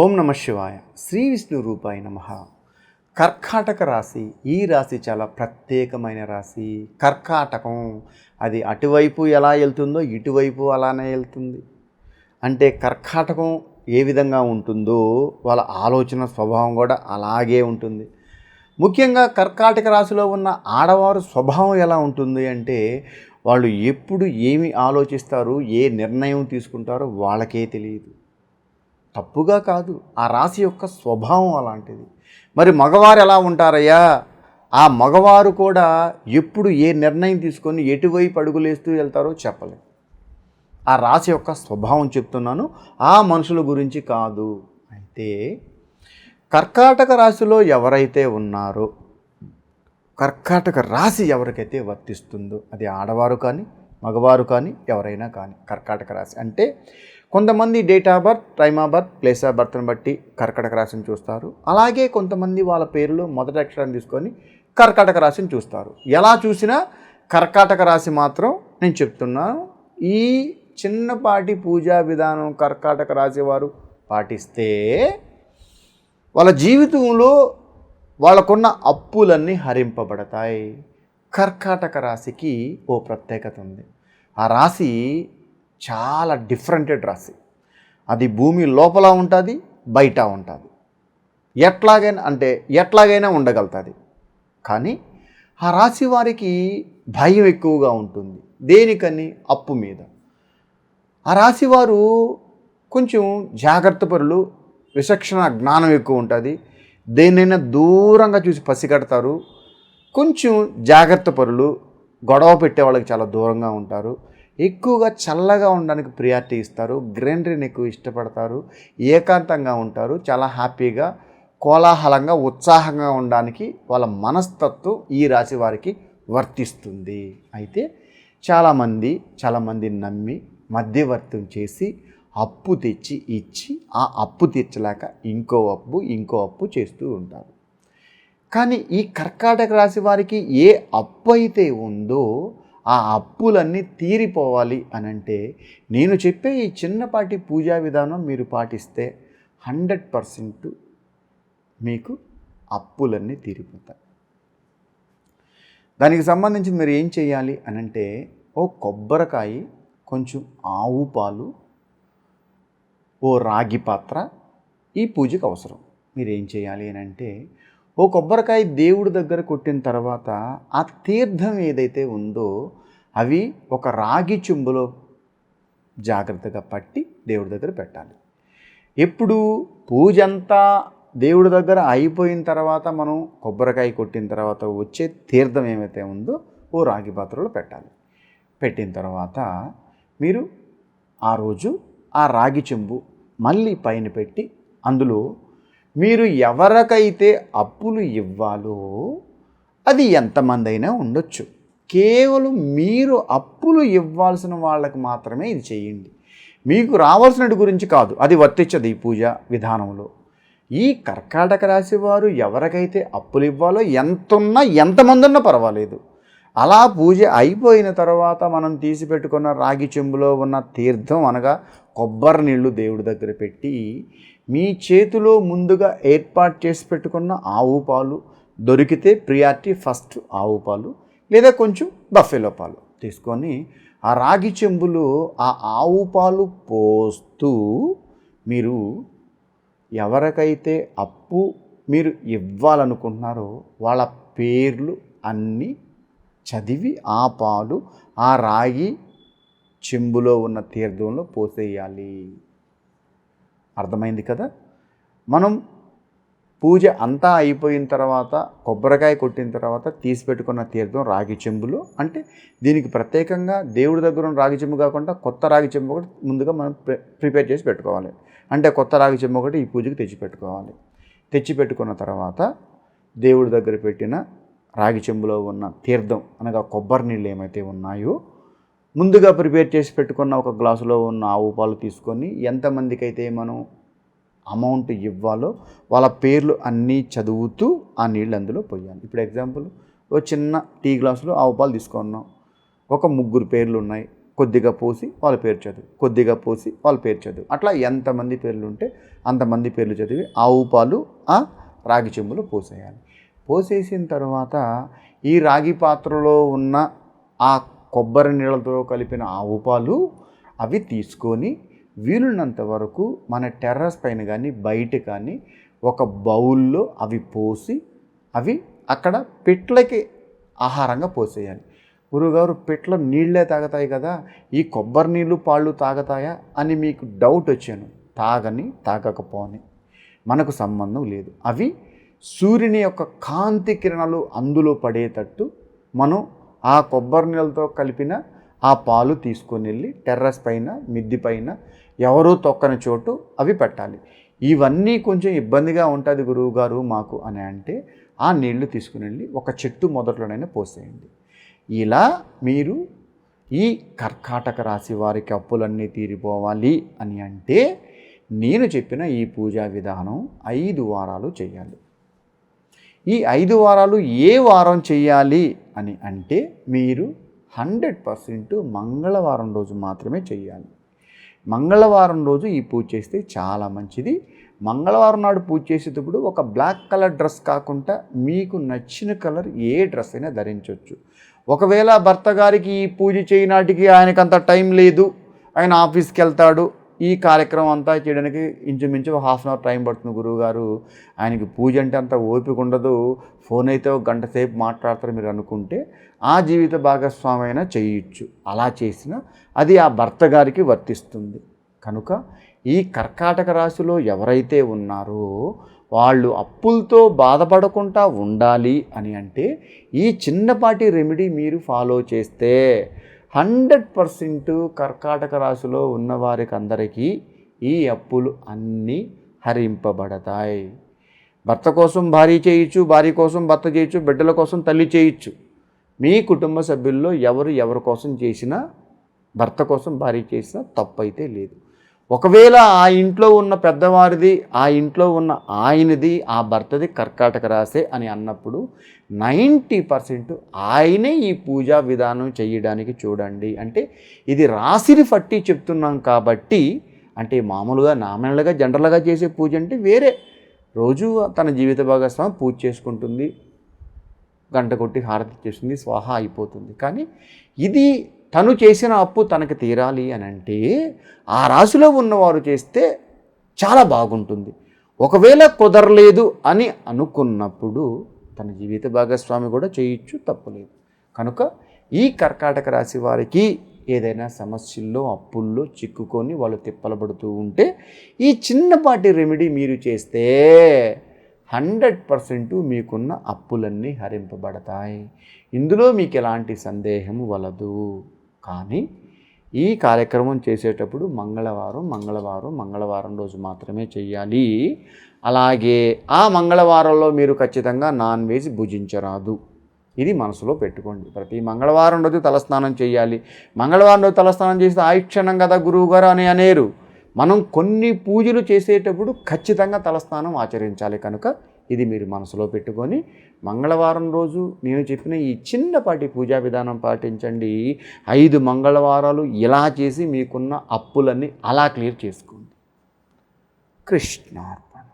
ఓం నమ శివాయ. శ్రీ విష్ణు రూపాయ నమ. కర్కాటక రాశి ఈ రాశి చాలా ప్రత్యేకమైన రాశి. కర్కాటకం అది అటువైపు ఎలా వెళ్తుందో ఇటువైపు అలానే వెళ్తుంది. అంటే కర్కాటకం ఏ విధంగా ఉంటుందో వాళ్ళ ఆలోచన స్వభావం కూడా అలాగే ఉంటుంది. ముఖ్యంగా కర్కాటక రాశిలో ఉన్న ఆడవారు స్వభావం ఎలా ఉంటుంది అంటే వాళ్ళు ఎప్పుడు ఏమి ఆలోచిస్తారు ఏ నిర్ణయం తీసుకుంటారో వాళ్ళకే తెలియదు. తప్పుగా కాదు. ఆ రాశి యొక్క స్వభావం అలాంటిది. మరి మగవారు ఎలా ఉంటారయ్యా? ఆ మగవారు కూడా ఎప్పుడు ఏ నిర్ణయం తీసుకొని ఎటువైపు అడుగులేస్తూ వెళ్తారో చెప్పలేం. ఆ రాశి యొక్క స్వభావం చెప్తున్నాను. ఆ మనుషుల గురించి కాదు. అయితే కర్కాటక రాశిలో ఎవరైతే ఉన్నారో కర్కాటక రాశి ఎవరికైతే వర్తిస్తుందో అది ఆడవారు కానీ మగవారు కానీ ఎవరైనా కానీ కర్కాటక రాశి. అంటే కొంతమంది date of birth time of birth place of బర్త్ని బట్టి కర్కాటక రాశిని చూస్తారు. అలాగే కొంతమంది వాళ్ళ పేరులో మొదటి అక్షరాన్ని తీసుకొని కర్కాటక రాశిని చూస్తారు. ఎలా చూసినా కర్కాటక రాశి మాత్రం నేను చెప్తున్నాను. ఈ చిన్నపాటి పూజా విధానం కర్కాటక రాశి వారు పాటిస్తే వాళ్ళ జీవితంలో వాళ్ళకున్న అప్పులన్నీ హరింపబడతాయి. కర్కాటక రాశికి ఓ ప్రత్యేకత ఉంది. ఆ రాశి చాలా డిఫరెంటెడ్ రాశి అది భూమి లోపల ఉంటుంది బయట ఉంటుంది. ఎట్లాగైనా అంటే ఎట్లాగైనా ఉండగలుగుతుంది. కానీ ఆ రాశి వారికి భయం ఎక్కువగా ఉంటుంది. దేనికని? అప్పు మీద. ఆ రాశి వారు కొంచెం జాగ్రత్త పరులు విచక్షణ జ్ఞానం ఎక్కువ ఉంటుంది. దేన్నైనా దూరంగా చూసి పసిగడతారు కొంచెం జాగ్రత్త పరులు గొడవ పెట్టే వాళ్ళకి చాలా దూరంగా ఉంటారు. ఎక్కువగా చల్లగా ఉండడానికి ప్రియారిటీ ఇస్తారు. గ్రీనరీని ఎక్కువ ఇష్టపడతారు. ఏకాంతంగా ఉంటారు. చాలా హ్యాపీగా కోలాహలంగా ఉత్సాహంగా ఉండడానికి వాళ్ళ మనస్తత్వం ఈ రాశి వారికి వర్తిస్తుంది. అయితే చాలామంది చాలామంది నమ్మి మధ్యవర్తం చేసి అప్పు తెచ్చి ఇచ్చి ఆ అప్పు తీర్చలేక ఇంకో అప్పు ఇంకో అప్పు చేస్తూ ఉంటారు. కానీ ఈ కర్కాటక రాశి వారికి ఏ అప్పు అయితే ఉందో ఆ అప్పులన్నీ తీరిపోవాలి అని అంటే నేను చెప్పే ఈ చిన్నపాటి పూజా విధానం మీరు పాటిస్తే హండ్రెడ్ పర్సెంట్ మీకు అప్పులన్నీ తీరిపోతాయి. దానికి సంబంధించి మీరు ఏం చేయాలి అని అంటే ఓ కొబ్బరికాయ కొంచెం ఆవు పాలు ఓ రాగి పాత్ర ఈ పూజకు అవసరం. మీరు ఏం చేయాలి అని అంటే ఓ కొబ్బరికాయ దేవుడి దగ్గర కొట్టిన తర్వాత ఆ తీర్థం ఏదైతే ఉందో అవి ఒక రాగి చెంబులో జాగ్రత్తగా పట్టి దేవుడి దగ్గర పెట్టాలి. ఎప్పుడు పూజ అంతా దేవుడి దగ్గర అయిపోయిన తర్వాత మనం కొబ్బరికాయ కొట్టిన తర్వాత వచ్చే తీర్థం ఏమైతే ఉందో ఓ రాగి పాత్రలో పెట్టాలి. పెట్టిన తర్వాత మీరు ఆ రోజు ఆ రాగి చెంబు మళ్ళీ పైన పెట్టి అందులో మీరు ఎవరికైతే అప్పులు ఇవ్వాలో అది ఎంతమంది అయినా ఉండొచ్చు. కేవలం మీరు అప్పులు ఇవ్వాల్సిన వాళ్ళకి మాత్రమే ఇది చేయండి. మీకు రావాల్సినటి గురించి కాదు అది వర్తించదు ఈ పూజ విధానంలో. ఈ కర్కాటక రాశి వారు ఎవరికైతే అప్పులు ఇవ్వాలో ఎంతున్నా ఎంతమంది ఉన్నా పర్వాలేదు. అలా పూజ అయిపోయిన తర్వాత మనం తీసిపెట్టుకున్న రాగి చెంబులో ఉన్న తీర్థం అనగా కొబ్బరి నీళ్ళు దేవుడి దగ్గర పెట్టి మీ చేతిలో ముందుగా ఏర్పాటు చేసి పెట్టుకున్న ఆవు పాలు దొరికితే ప్రియారిటీ ఫస్ట్ ఆవు పాలు లేదా కొంచెం బఫెలో పాలు తీసుకొని ఆ రాగి చెంబులో ఆ ఆవు పాలు పోస్తూ మీరు ఎవరికైతే అప్పు మీరు ఇవ్వాలనుకుంటున్నారో వాళ్ళ పేర్లు అన్నీ చదివి ఆ పాలు ఆ రాగి చెంబులో ఉన్న తీర్థంలో పోసేయాలి. అర్థమైంది కదా? మనం పూజ అంతా అయిపోయిన తర్వాత కొబ్బరికాయ కొట్టిన తర్వాత తీసి పెట్టుకున్న తీర్థం రాగి చెంబులో. అంటే దీనికి ప్రత్యేకంగా దేవుడి దగ్గర ఉన్న రాగి చెంబు కాకుండా కొత్త రాగి చెంబు ఒకటి ముందుగా మనం ప్రిపేర్ చేసి పెట్టుకోవాలి. అంటే కొత్త రాగి చెంబు ఒకటి ఈ పూజకి తెచ్చి పెట్టుకోవాలి. తర్వాత దేవుడి దగ్గర పెట్టిన రాగి చెంబులో ఉన్న తీర్థం అనగా కొబ్బరి నీళ్ళు ఏమైతే ఉన్నాయో ముందుగా ప్రిపేర్ చేసి పెట్టుకున్న ఒక గ్లాసులో ఉన్న ఆవు పాలు తీసుకొని ఎంతమందికైతే మనం అమౌంట్ ఇవ్వాలో వాళ్ళ పేర్లు అన్నీ చదువుతూ ఆ నీళ్ళు అందులో పోయాలి. ఇప్పుడు ఎగ్జాంపుల్ ఓ చిన్న టీ గ్లాసులో ఆవు పాలు తీసుకున్నాం. ఒక ముగ్గురు పేర్లు ఉన్నాయి. కొద్దిగా పోసి వాళ్ళ పేరు చదువు. కొద్దిగా పోసి వాళ్ళ పేరు చదువు. అట్లా ఎంతమంది పేర్లు ఉంటే అంతమంది పేర్లు చదివి ఆవు పాలు ఆ రాగి చెంబులో పోసేయాలి. పోసేసిన తర్వాత ఈ రాగి పాత్రలో ఉన్న ఆ కొబ్బరి నీళ్ళతో కలిపిన ఆవు పాలు అవి తీసుకొని వీలున్నంత వరకు మన టెర్రస్ పైన కానీ బయట కానీ ఒక బౌల్లో అవి పోసి అవి అక్కడ పిట్లకి ఆహారంగా పోసేయాలి. గురుగారు పిట్ల నీళ్ళే తాగుతాయి కదా ఈ కొబ్బరి నీళ్ళు పాళ్ళు తాగుతాయా? అని మీకు డౌట్ వచ్చాను. తాగని తాగకపోని. మనకు సంబంధం లేదు. అవి సూర్యుని యొక్క కాంతి కిరణాలు అందులో పడేటట్టు మనం ఆ కొబ్బరి నీళ్ళతో కలిపిన ఆ పాలు తీసుకొని వెళ్ళి టెర్రస్ పైన మిద్ది పైన ఎవరూ తొక్కని చోటు అవి పెట్టాలి. ఇవన్నీ కొంచెం ఇబ్బందిగా ఉంటుంది గురువుగారు మాకు అని అంటే ఆ నీళ్ళు తీసుకుని వెళ్ళి ఒక చెట్టు మొదట్లోనైనా పోసేయండి. ఇలా మీరు ఈ కర్కాటక రాశి వారికి అప్పులన్నీ తీరిపోవాలి అని అంటే నేను చెప్పిన ఈ పూజా విధానం ఐదు వారాలు చేయాలి. ఈ ఐదు వారాలు ఏ వారం చేయాలి అని అంటే మీరు హండ్రెడ్ పర్సెంట్ మంగళవారం రోజు మాత్రమే చేయాలి. మంగళవారం రోజు ఈ పూజ చేస్తే చాలా మంచిది. మంగళవారం నాడు పూజ చేసేటప్పుడు ఒక బ్లాక్ కలర్ డ్రెస్ కాకుండా మీకు నచ్చిన కలర్ ఏ డ్రెస్ అయినా ధరించవచ్చు ఒకవేళ భర్త గారికి ఈ పూజ చేయనాటికి ఆయనకు అంత టైం లేదు. ఆయన ఆఫీస్కి వెళ్తాడు. ఈ కార్యక్రమం అంతా చేయడానికి ఇంచుమించు హాఫ్ అన్ అవర్ టైం పడుతుంది గురువు గారు ఆయనకి పూజ అంటే అంత ఓపిక ఉండదు. ఫోన్ అయితే ఒక గంట సేపు మాట్లాడతారు మీరు అనుకుంటే ఆ జీవిత భాగస్వామి అయినా చేయొచ్చు. అలా చేసిన అది ఆ భర్త గారికి వర్తిస్తుంది. కనుక ఈ కర్కాటక రాశిలో ఎవరైతే ఉన్నారో వాళ్ళు అప్పులతో బాధపడకుండా ఉండాలి అని అంటే ఈ చిన్నపాటి రెమెడీ మీరు ఫాలో చేస్తే హండ్రెడ్ పర్సెంట్ కర్కాటక రాశిలో ఉన్నవారికి అందరికీ ఈ అప్పులు అన్నీ హరింపబడతాయి. భర్త కోసం భార్య చేయొచ్చు భార్య కోసం భర్త చేయొచ్చు బిడ్డల కోసం తల్లి చేయొచ్చు. మీ కుటుంబ సభ్యుల్లో ఎవరు ఎవరి కోసం చేసినా భర్త కోసం భార్య చేసినా తప్పు అయితే లేదు. ఒకవేళ ఆ ఇంట్లో ఉన్న పెద్దవారిది ఆ ఇంట్లో ఉన్న ఆయనది ఆ భర్తది కర్కాటక రాసే అని అన్నప్పుడు నైంటీ పర్సెంట్ ఆయనే ఈ పూజా విధానం చేయడానికి చూడండి. అంటే ఇది రాశిని పట్టి చెప్తున్నాం కాబట్టి అంటే మామూలుగా నామినల్గా జనరల్గా చేసే పూజ అంటే వేరే. రోజు తన జీవిత భాగస్వామి పూజ చేసుకుంటుంది గంట కొట్టి హారతి చేస్తుంది స్వాహ అయిపోతుంది. కానీ ఇది తను చేసిన అప్పు తనకి తీరాలి అని అంటే ఆ రాశిలో ఉన్నవారు చేస్తే చాలా బాగుంటుంది. ఒకవేళ కుదరలేదు అని అనుకున్నప్పుడు తన జీవిత భాగస్వామి కూడా చేయొచ్చు తప్పులేదు కనుక ఈ కర్కాటక రాశి వారికి ఏదైనా సమస్యల్లో అప్పుల్లో చిక్కుకొని వాళ్ళు తిప్పలబడుతూ ఉంటే ఈ చిన్నపాటి రెమెడీ మీరు చేస్తే హండ్రెడ్ పర్సెంట్ మీకున్న అప్పులన్నీ హరింపబడతాయి. ఇందులో మీకు ఎలాంటి సందేహం వలదు. కానీ ఈ కార్యక్రమం చేసేటప్పుడు మంగళవారం మంగళవారం మంగళవారం రోజు మాత్రమే చేయాలి అలాగే ఆ మంగళవారంలో మీరు ఖచ్చితంగా నాన్ వెజ్ భుజించరాదు. ఇది మనసులో పెట్టుకోండి. ప్రతి మంగళవారం రోజు తలస్నానం చేయాలి మంగళవారం రోజు తలస్నానం చేస్తే ఆయుక్షణం కదా గురువు గారు అని అనేరు. మనం కొన్ని పూజలు చేసేటప్పుడు ఖచ్చితంగా తలస్నానం ఆచరించాలి కనుక ఇది మీరు మనసులో పెట్టుకొని మంగళవారం రోజు నేను చెప్పిన ఈ చిన్నపాటి పూజా విధానం పాటించండి. ఐదు మంగళవారాలు ఇలా చేసి మీకున్న అప్పులన్నీ అలా క్లియర్ చేసుకోండి. కృష్ణ